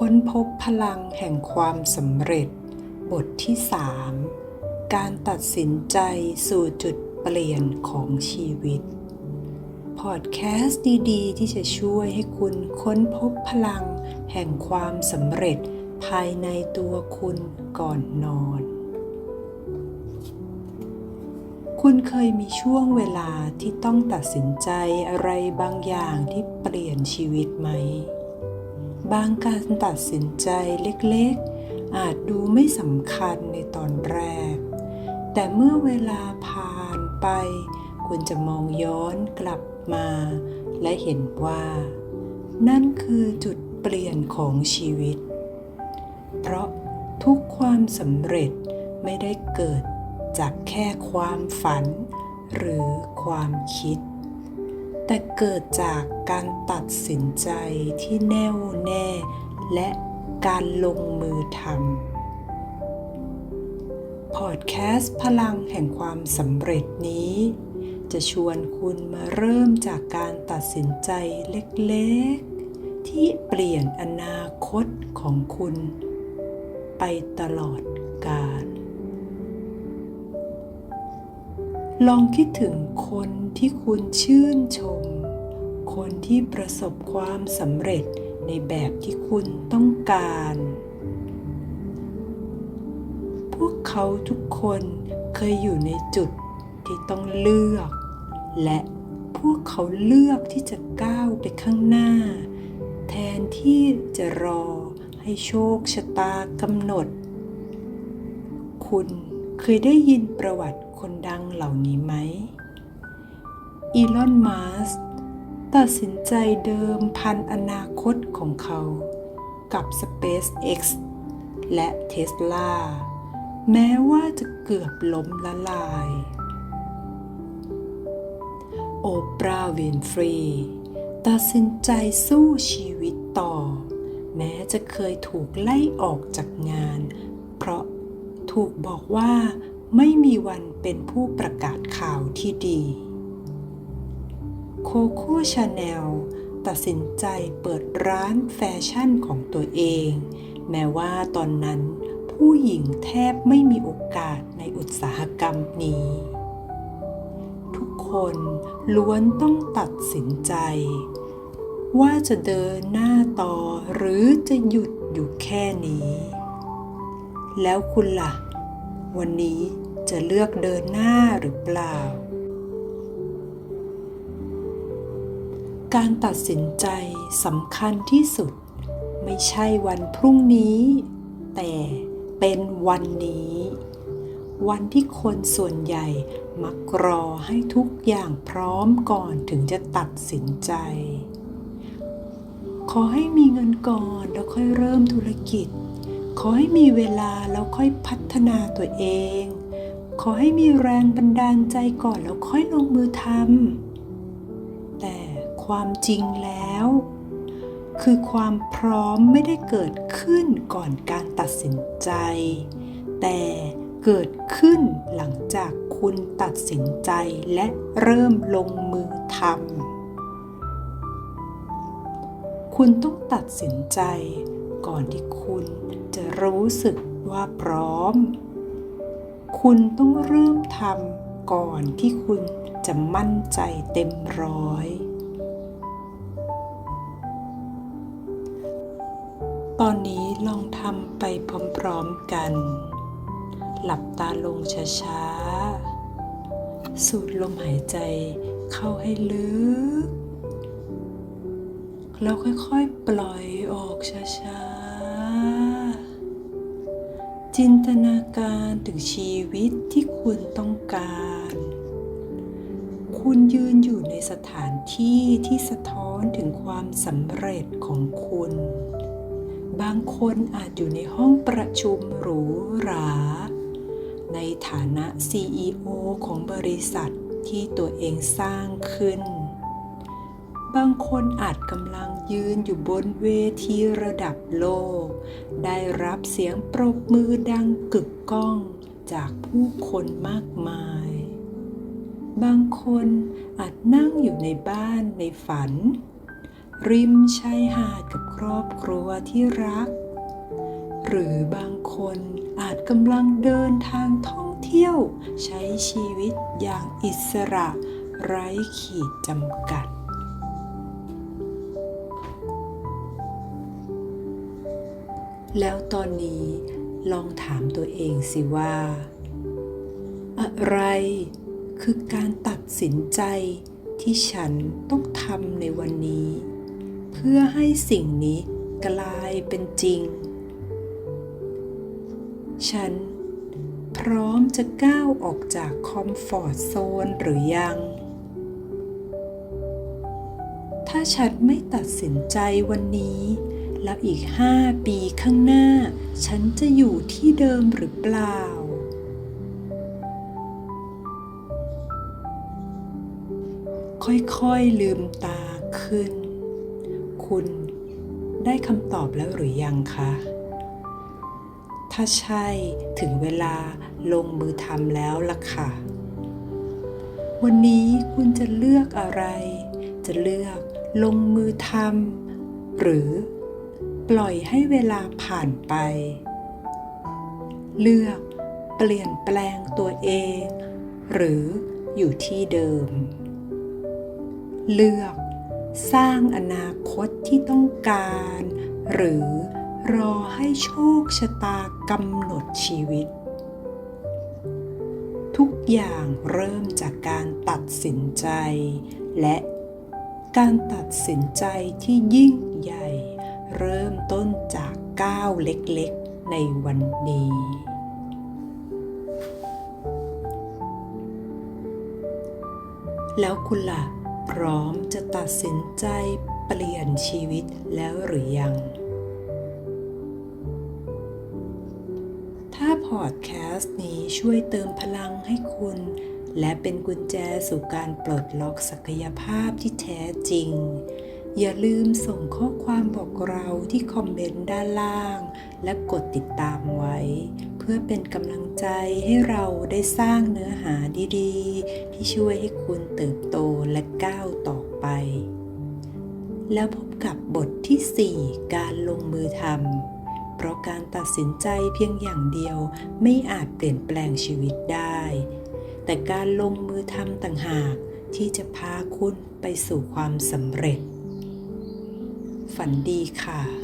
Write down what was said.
ค้นพบพลังแห่งความสำเร็จ บทที่3การตัดสินใจสู่จุดเปลี่ยนของชีวิต พอดแคสต์ดีๆ ที่จะช่วยให้คุณค้นพบพลังแห่งความสำเร็จภายในตัวคุณก่อนนอน คุณเคยมีช่วงเวลาที่ต้องตัดสินใจอะไรบางอย่างที่เปลี่ยนชีวิตไหม บางการตัดสินใจเล็กๆ อาจดูไม่สำคัญในตอนแรก แต่เมื่อเวลาผ่านไปคุณจะมองย้อนกลับมา และเห็นว่า นั่นคือจุดเปลี่ยนของชีวิต เพราะทุกความสำเร็จไม่ได้เกิดจากแค่ความฝัน หรือความคิด แต่เกิดจากการตัดสินใจที่แน่วแน่ และการลงมือทำพอดแคสต์พลังแห่งความสำเร็จนี้ จะชวนคุณมาเริ่มจากการตัดสินใจเล็กๆ ที่เปลี่ยนอนาคตของคุณ ไปตลอดกาล ลองคิดถึงคนที่คุณชื่นชม คนที่ประสบความสำเร็จในแบบที่คุณต้องการ พวกเขาทุกคนเคยอยู่ในจุดที่ต้องเลือก และพวกเขาเลือกที่จะก้าวไปข้างหน้า แทนที่จะรอให้โชคชะตากำหนด คุณเคยได้ยินประวัติ คนดังเหล่านี้ไหม อีลอน มัสก์ตัดสินใจเดิมพันอนาคตของเขากับ SpaceX และ Tesla แม้ว่าจะเกือบล้มละลาย โอปราห์วินฟรีตัดสินใจสู้ชีวิตต่อ แม้จะเคยถูกไล่ออกจากงาน เพราะถูกบอกว่า ไม่มีวันเป็นผู้ประกาศข่าวที่ดี โคโค่ชาแนลตัดสินใจเปิดร้านแฟชั่นของตัวเอง แม้ว่าตอนนั้นผู้หญิงแทบไม่มีโอกาสในอุตสาหกรรมนี้ ทุกคนล้วนต้องตัดสินใจ ว่าจะเดินหน้าต่อหรือจะหยุดอยู่แค่นี้ แล้วคุณล่ะ วันนี้ จะเลือกเดินหน้าหรือเปล่า การตัดสินใจสำคัญที่สุด ไม่ใช่วันพรุ่งนี้ แต่เป็นวันนี้ วันที่คนส่วนใหญ่มักรอให้ทุกอย่างพร้อมก่อนถึงจะตัดสินใจ ขอให้มีเงินก่อนแล้วค่อยเริ่มธุรกิจ ขอให้มีเวลาแล้วค่อยพัฒนาตัวเอง ขอให้มีแรงบันดาลใจก่อนแล้วค่อยลงมือทำ แต่ความจริงแล้ว คือความพร้อมไม่ได้เกิดขึ้นก่อนการตัดสินใจ แต่เกิดขึ้นหลังจากคุณตัดสินใจและเริ่มลงมือทำ คุณต้องตัดสินใจก่อนที่คุณจะรู้สึกว่าพร้อม คุณต้องเริ่มทำก่อนที่คุณจะมั่นใจเต็มร้อย ตอนนี้ลองทำไปพร้อมๆกัน หลับตาลงช้าๆ สูดลมหายใจเข้าให้ลึก แล้วค่อยๆ ปล่อยออกช้าๆ จินตนาการถึงชีวิตที่คุณต้องการ คุณยืนอยู่ในสถานที่ที่สะท้อนถึงความสำเร็จของคุณ บางคนอาจอยู่ในห้องประชุมหรูหรา ในฐานะ CEO ของบริษัทที่ตัวเองสร้างขึ้น บางคนอาจกำลังยืนอยู่บนเวทีระดับโลก ได้รับเสียงปรบมือดังกึกก้องจากผู้คนมากมาย บางคนอาจนั่งอยู่ในบ้านในฝัน ริมชายหาดกับครอบครัวที่รัก หรือบางคนอาจกำลังเดินทางท่องเที่ยว ใช้ชีวิตอย่างอิสระ ไร้ขีดจำกัด แล้วตอนนี้ลองถามตัวเองสิว่า อะไรคือการตัดสินใจที่ฉันต้องทำในวันนี้ เพื่อให้สิ่งนี้กลายเป็นจริง ฉันพร้อมจะก้าวออกจากคอมฟอร์ทโซนหรือยัง ถ้าฉันไม่ตัดสินใจวันนี้ แล้วอีกห้าปีข้างหน้า ฉันจะอยู่ที่เดิมหรือเปล่า ค่อยๆลืมตาขึ้น คุณได้คำตอบแล้วหรือยังคะ ถ้าใช่ถึงเวลาลงมือทำแล้วล่ะค่ะ วันนี้คุณจะเลือกอะไร จะเลือกลงมือทำหรือ ปล่อยให้เวลาผ่านไป เลือกเปลี่ยนแปลงตัวเอง หรืออยู่ที่เดิม เลือกสร้างอนาคตที่ต้องการ หรือรอให้โชคชะตากำหนดชีวิต ทุกอย่างเริ่มจากการตัดสินใจ และการตัดสินใจที่ยิ่งใหญ่ เริ่มต้นจากก้าวเล็กๆในวันนี้ แล้วคุณล่ะ พร้อมจะตัดสินใจเปลี่ยนชีวิตแล้วหรือยัง ถ้าพอดแคสต์นี้ช่วยเติมพลังให้คุณ และเป็นกุญแจสู่การปลดล็อกศักยภาพที่แท้จริง อย่าลืมส่งข้อความบอกเราที่คอมเมนต์ด้านล่าง และกดติดตามไว้ เพื่อเป็นกำลังใจให้เราได้สร้างเนื้อหาดีๆ ที่ช่วยให้คุณเติบโตและก้าวต่อไป แล้วพบกับบทที่ 4 การลงมือทำเพราะการตัดสินใจเพียงอย่างเดียวไม่อาจเปลี่ยนแปลงชีวิตได้ แต่การลงมือทำต่างหากที่จะพาคุณไปสู่ความสำเร็จ ฝันดีค่ะ